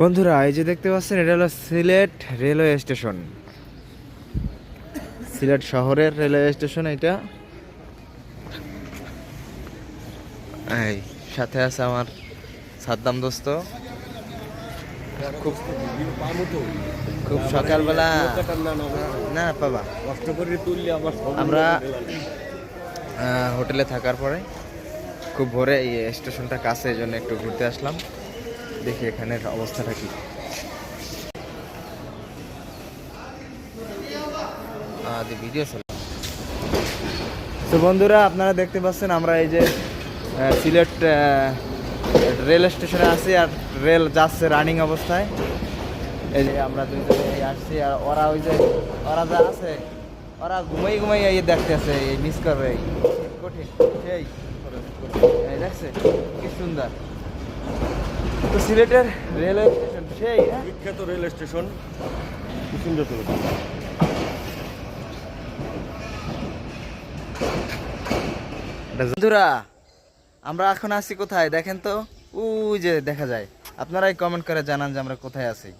বন্ধুরা, এই যে দেখতে পাচ্ছেন, এটা হলো সিলেট রেলওয়ে স্টেশন। সিলেট শহরের রেলওয়ে স্টেশন এটা। এই, সাথে আছে আমার সাদ্দাম দোস্ত। খুব খুব সকালবেলা না বাবা। আমরা হোটেলে থাকার পরে খুব ভোরে এই স্টেশনটা কাছে, এই জন্য একটু ঘুরতে আসলাম। দেখি এখানের অবস্থাটা কি। ভিডিও তো বন্ধুরা আপনারা দেখতে পাচ্ছেন আমরা এই যে সিলেট রেল স্টেশনে আছি আর রেল যাচ্ছে রানিং অবস্থায়। এই যে আমরা দুইজনে আসছি আর ওরা ওই যে ওরা যা আছে ওরা ঘুমাই ঘুমাই এই দেখতে আছে এই মিস করবে। এই কঠিন সেই দেখছে কি সুন্দর। তো সিলেটের রেলওয়ে স্টেশন সেই হ্যাঁ? বিখ্যাত রেল স্টেশন সুন্দর বন্ধুরা আমরা এখন আছি কোথায়? দেখেন তো ওই যে দেখা যায়। আপনারাই কমেন্ট করে জানান যে আমরা কোথায় আছি।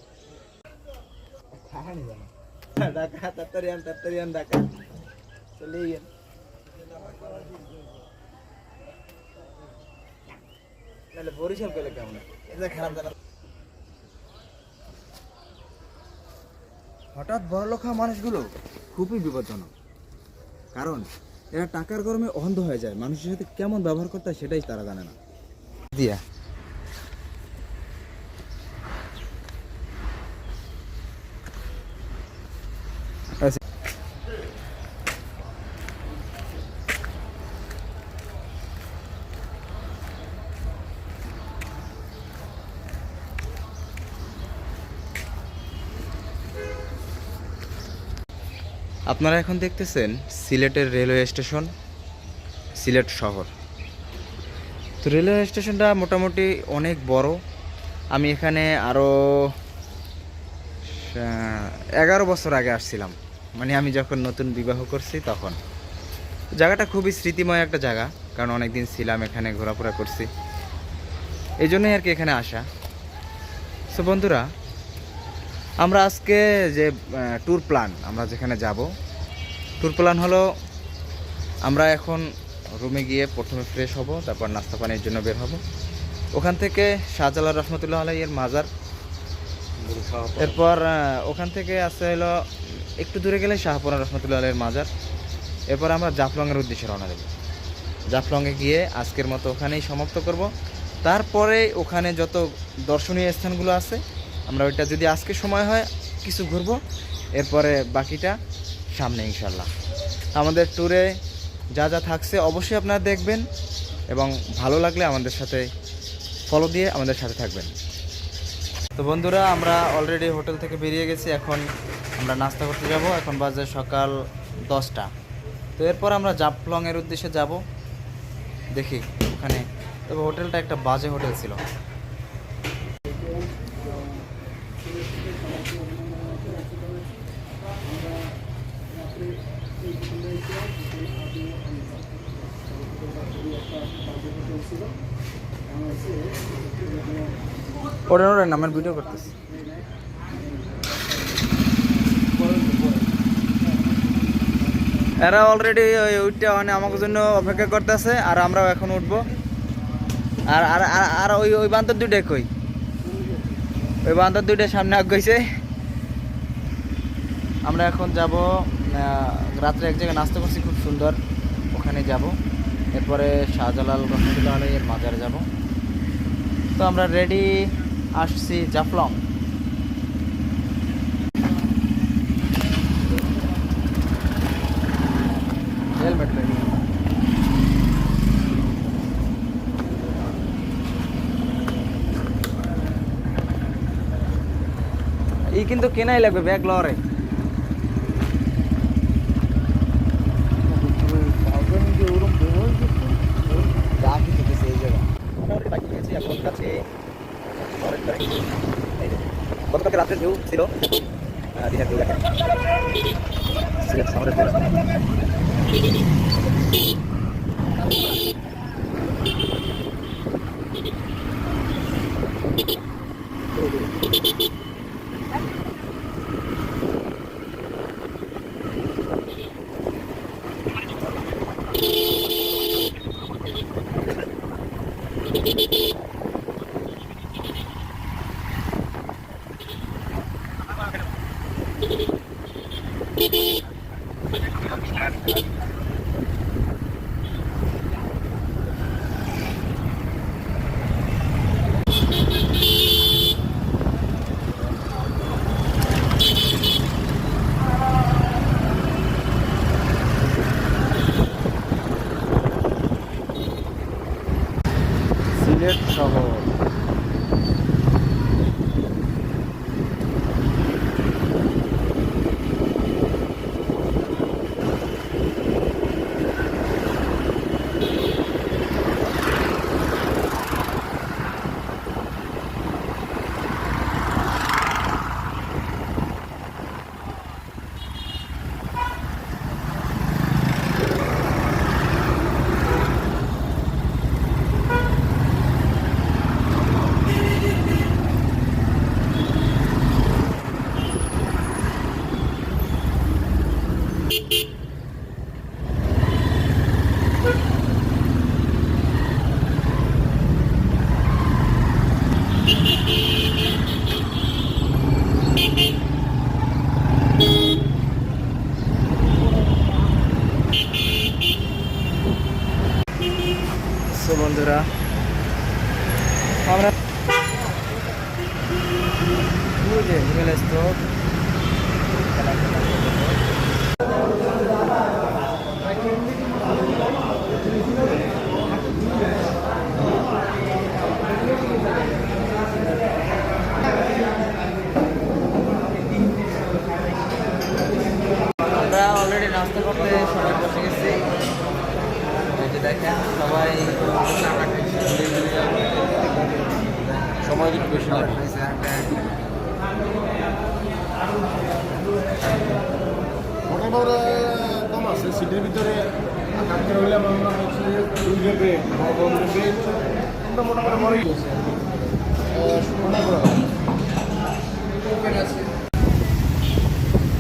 বরিশাল কেমন? হঠাৎ বড় লোক হওয়া মানুষগুলো খুবই বিপজ্জনক। কারণ এরা টাকার গরমে অন্ধ হয়ে যায়। মানুষের সাথে কেমন ব্যবহার করতে হয় সেটাই তারা জানে না। দিয়া। আপনারা এখন দেখতেছেন সিলেটের রেলওয়ে স্টেশন, সিলেট শহর। তো রেলওয়ে স্টেশনটা মোটামুটি অনেক বড়। আমি এখানে আরও এগারো বছর আগে আসছিলাম। মানে আমি যখন নতুন বিবাহ করছি তখন। জায়গাটা খুবই স্মৃতিময় একটা জায়গা, কারণ অনেক দিন ছিলাম এখানে, ঘোরাফেরা করছি। এই জন্যই আর কি এখানে আসা। সো বন্ধুরা, আমরা আজকে যে ট্যুর প্ল্যান আমরা যেখানে যাব ট্যুর প্ল্যান হলো আমরা এখন রুমে গিয়ে প্রথমে ফ্রেশ হব তারপর নাস্তা পানির জন্য বের হব। ওখান থেকে শাহজালাল রহমতুল্লাহ আলাইয়ের মাজার। এরপর ওখান থেকে আসতে হলো একটু দূরে গেলে শাহপুরা রহমতুল্লাহ আলাইয়ের মাজার। এরপর আমরা জাফলংয়ের উদ্দেশ্যে রওনা দেব। জাফলংয়ে গিয়ে আজকের মতো ওখানেই সমাপ্ত করব। তারপরে ওখানে যত দর্শনীয় স্থানগুলো আছে আমরা ওইটা যদি আজকে সময় হয় কিছু ঘুরবো। এরপরে বাকিটা সামনে ইনশাল্লাহ আমাদের ট্যুরে যা যা থাকছে অবশ্যই আপনারা দেখবেন এবং ভালো লাগলে আমাদের সাথে ফলো দিয়ে আমাদের সাথে থাকবেন। তো বন্ধুরা, আমরা অলরেডি হোটেল থেকে বেরিয়ে গেছি। এখন আমরা নাস্তা করতে যাব। এখন বাজে সকাল দশটা। তো এরপর আমরা জাফলংয়ের উদ্দেশ্যে যাব। দেখি, ওখানে। তবে হোটেলটা একটা বাজে হোটেল ছিল। ওটা ওটা নামের ভিডিও করতেছি। এরা অলরেডি ওই উঠটা মানে আমাকে জন্য অপেক্ষা করতেছে, আর আমরাও এখন উঠবো। আর আর, আর- ওই ওই বান্দর দুইটা কই? ওই বান্দর দুইটা সামনে আগ গইছে আমরা এখন যাব রাত্রে এক জায়গায় নাস্তা করছি, খুব সুন্দর। ওখানে যাব। এরপরে শাহজালাল রহমতুল্লাহ আলাইয়ের মাজারে যাব। তো আমরা রেডি আসছি জাফলং। হেলমেট কিন্তু কেনাই লাগবে ব্যাগ লরে যা কিছু দিছে এই জায়গা মোটামুটি বাইক নিয়েছি এখন কাছে গতকালকে রাত্রে ঢেউ ছিল। ঢেউ দেখেন সিলেট শহরের সবাই সময় একটু বেশি লাগে। মোটামুটি কম আছে সিটের ভিতরে কাটতে হলে আমরা হচ্ছে দুই গেপে আমরা মোটামুটি বড়ই গেছে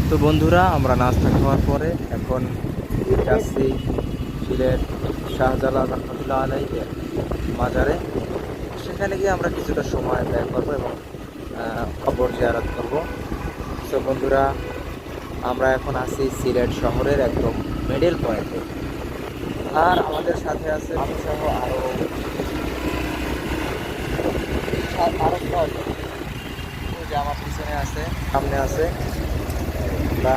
তো বন্ধুরা আমরা নাস্তা খাওয়ার পরে এখন যাচ্ছি সিলেট শাহজালাল রহমতুল্লাহ আলাইয়ের মাজারে। সেখানে গিয়ে আমরা কিছুটা সময় ব্যয় করব এবং খবর জিয়ারত করব। তো বন্ধুরা, আমরা এখন আছি সিলেট শহরের একদম মিডল পয়েন্টে আর আমাদের সাথে আছে আমি সহ আরও আমার পিছনে আছে, সামনে আছে। আমরা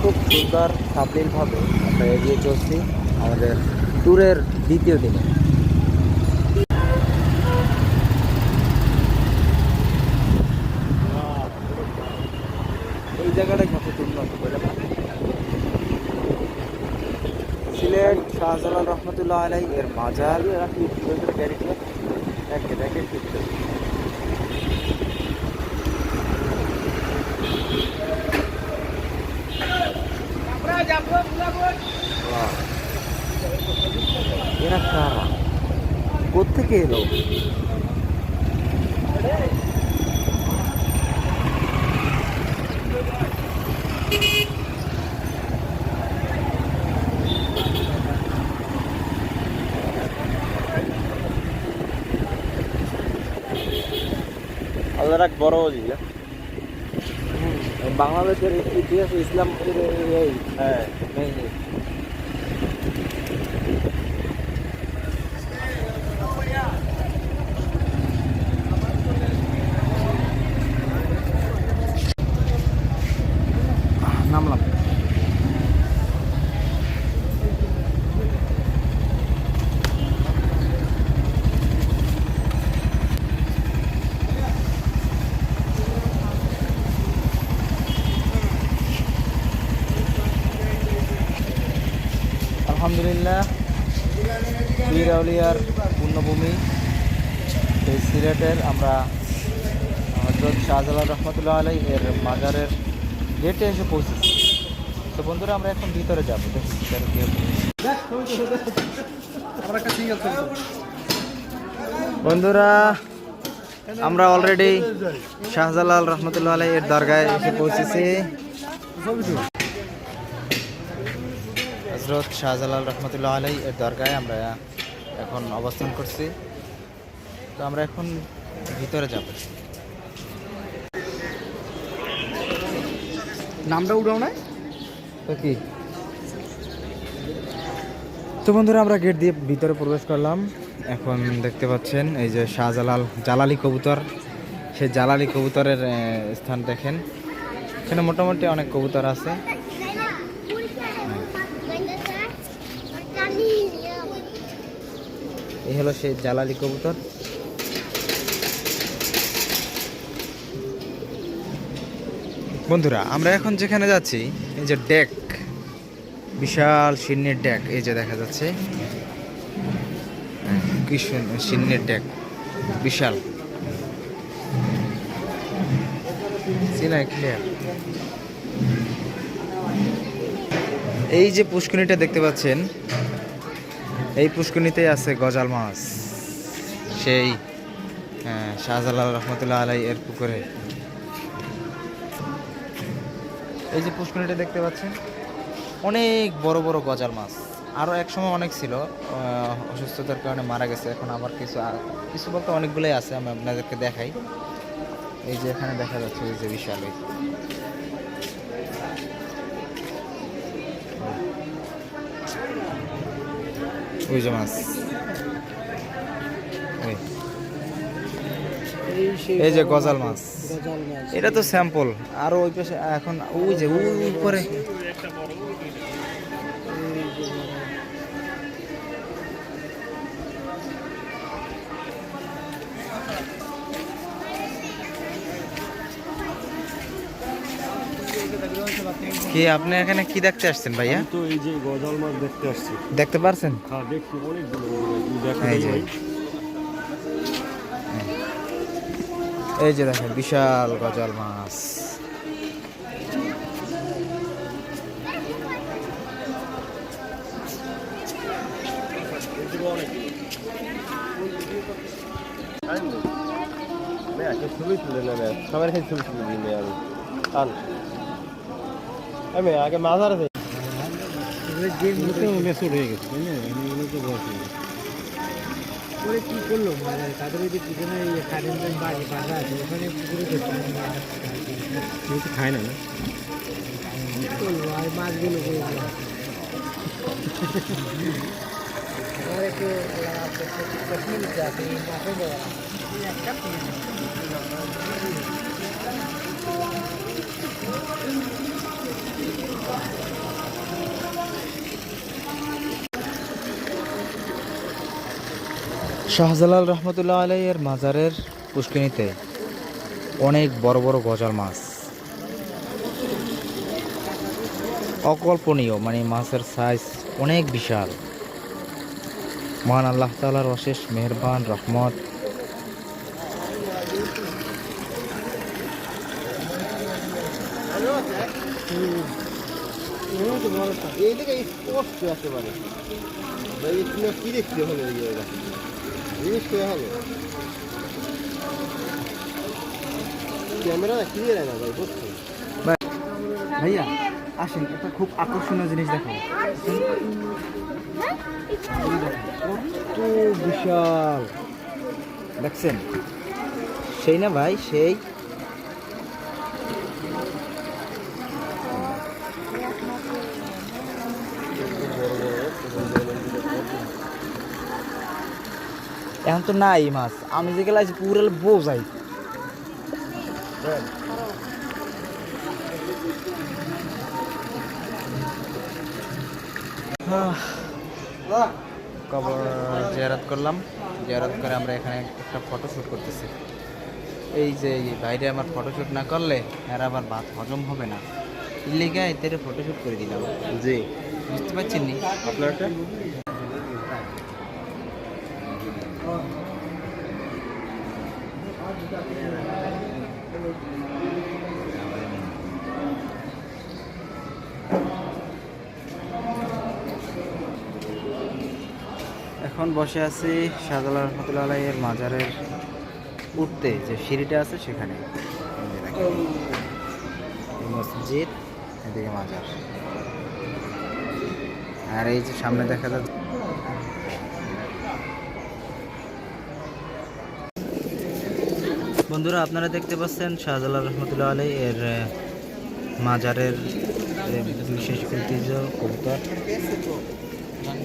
খুব সুন্দর সাবলীলভাবে আমরা এগিয়ে চলছি আমাদের ট্যুরের দ্বিতীয় দিনে। উন্নত সিলেট শাহজালাল রহমতুল্লাহ আলাই এর মাজার বাহ। এরা কারা? কোথেকে এলো? আল্লাহ রাখ বড় জিয়া বাংলাদেশের ইতিহাস ইসলাম হ্যাঁ নেই নামলাম আলহামদুলিল্লাহ বীর আউলিয়ার পূর্ণভূমি। এই সিলেটের আমরা হজরত শাহজালাল রহমতুল্লাহ আলাই এর মাজারের গেটে এসে পৌঁছেছি। তো বন্ধুরা, আমরা এখন ভিতরে যাব। বন্ধুরা, আমরা অলরেডি শাহজালাল রহমতুল্লাহ আলাই এর দরগায় এসে পৌঁছেছি। হজরত শাহজালাল রহমতুল্লাহ আলাই এর দরগায় আমরা এখন অবস্থান করছি। তো আমরা এখন ভিতরে যাব। নামটা উঠাও না। তো কি? তো বন্ধুরা আমরা গেট দিয়ে ভিতরে প্রবেশ করলাম। এখন দেখতে পাচ্ছেন এই যে শাহজালাল জালালি কবুতর। সেই জালালি কবুতরের স্থান দেখেন। এখানে মোটামুটি অনেক কবুতর আছে। হলো সেই জালালি কবুতর। বন্ধুরা আমরা এখন যেখানে যাচ্ছি এই যে ডেক বিশাল সিন্নের ডেক এই যে দেখা যাচ্ছে। হ্যাঁ, কি সুন- ডেক বিশাল। ক্লিয়ার এই যে পুষ্করিণীটা দেখতে পাচ্ছেন এই পুষ্করিণীতে আছে গজাল মাছ। সেই হ্যাঁ, শাহজালাল রহমতুল্লাহ আলাই এর পুকুরে। এই যে পুষ্করিণীটা দেখতে পাচ্ছেন অনেক বড় বড় গজাল মাছ। আরও এক সময় অনেক ছিল অসুস্থতার কারণে মারা গেছে এখন আবার কিছু কিছু বলতে অনেকগুলোই আছে আমি আপনাদেরকে দেখাই। এই যে এখানে দেখা যাচ্ছে এই যে বিশাল। এই। ওই যে মাছ। এই। যে গজাল মাছ। এটা তো স্যাম্পল আর ওই পাশে এখন, ওই যে উপরে কি আপনি এখানে কি দেখতে আসছেন ভাইয়া? তো এই যে গজাল মাছ দেখতে আসছি। দেখতে পারছেন? হ্যাঁ দেখছি অনেকগুলো এই যে। এই যে। দেখেন বিশাল গজাল মাছ। ছবি তুলে নেবে সবার কাছে ছবি তুলে দিই আমি। আমি আগে মাজার আছে মেসুর হয়ে গেছে তাই না? এগুলো তো বয়স হয়ে গেছে। করে কি করল? মানে তাদের ওই যে পিছনে কারেন্টের বাড়ি বাধা আছে ওখানে পুকুরে তো খায় না না? কি করব আর মাছগুলো করে একটু একটা শাহজালাল রহমতুল্লাহ আলাইয়ের মাজারের পুষ্কিনীতে অনেক বড় বড় গজাল মাছ। অকল্পনীয় মানে মাছের সাইজ অনেক বিশাল। মহান আল্লাহ তালার অশেষ মেহরবান রহমত। এই থেকে স্পষ্ট একেবারে ভাই তুমি কি দেখতে জায়গা জিনিস ক্যামেরা ক্লিয়ার না ভাই বুঝছ ভাইয়া আসেন একটা খুব আকর্ষণীয় জিনিস দেখো কত বিশাল। দেখছেন? সেই না ভাই সেই এখন তো নাই মাছ। আমি যে গেলাম পুরো বোঝাই কবর জিয়ারত করলাম। জিয়ারত করে আমরা এখানে একটা ফটো শ্যুট করতেছি। এই যে এই বাইরে আমার ফটো শ্যুট না করলে আর আবার ভাত হজম হবে না। ইলেগে এতে ফটো শ্যুট করে দিলাম। জি। বুঝতে পারছেন নি? আপনারটা? এখন বসে আছি শাহজালাল রহমতুল্লাহ আলাইয়ের মাজারের উঠতে, যে সিঁড়িটা আছে সেখানে। মসজিদ, এদিকে মাজার। আর এই যে সামনে দেখা যাচ্ছে বন্ধুরা আপনারা দেখতে পাচ্ছেন শাহজালাল রহমতুল্লাহ আলাই এর মাজারের বিশেষ ঐতিহ্য কবুতর মানে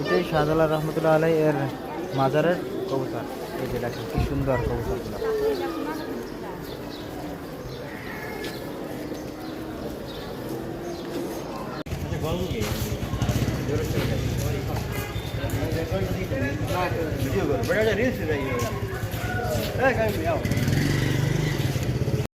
এটাই শাহজালাল রহমতুল্লাহ আলাই এর মাজারের কবুতর এই যে দেখেন, কি সুন্দর কবুতরগুলো ভিডিও বড় রিলস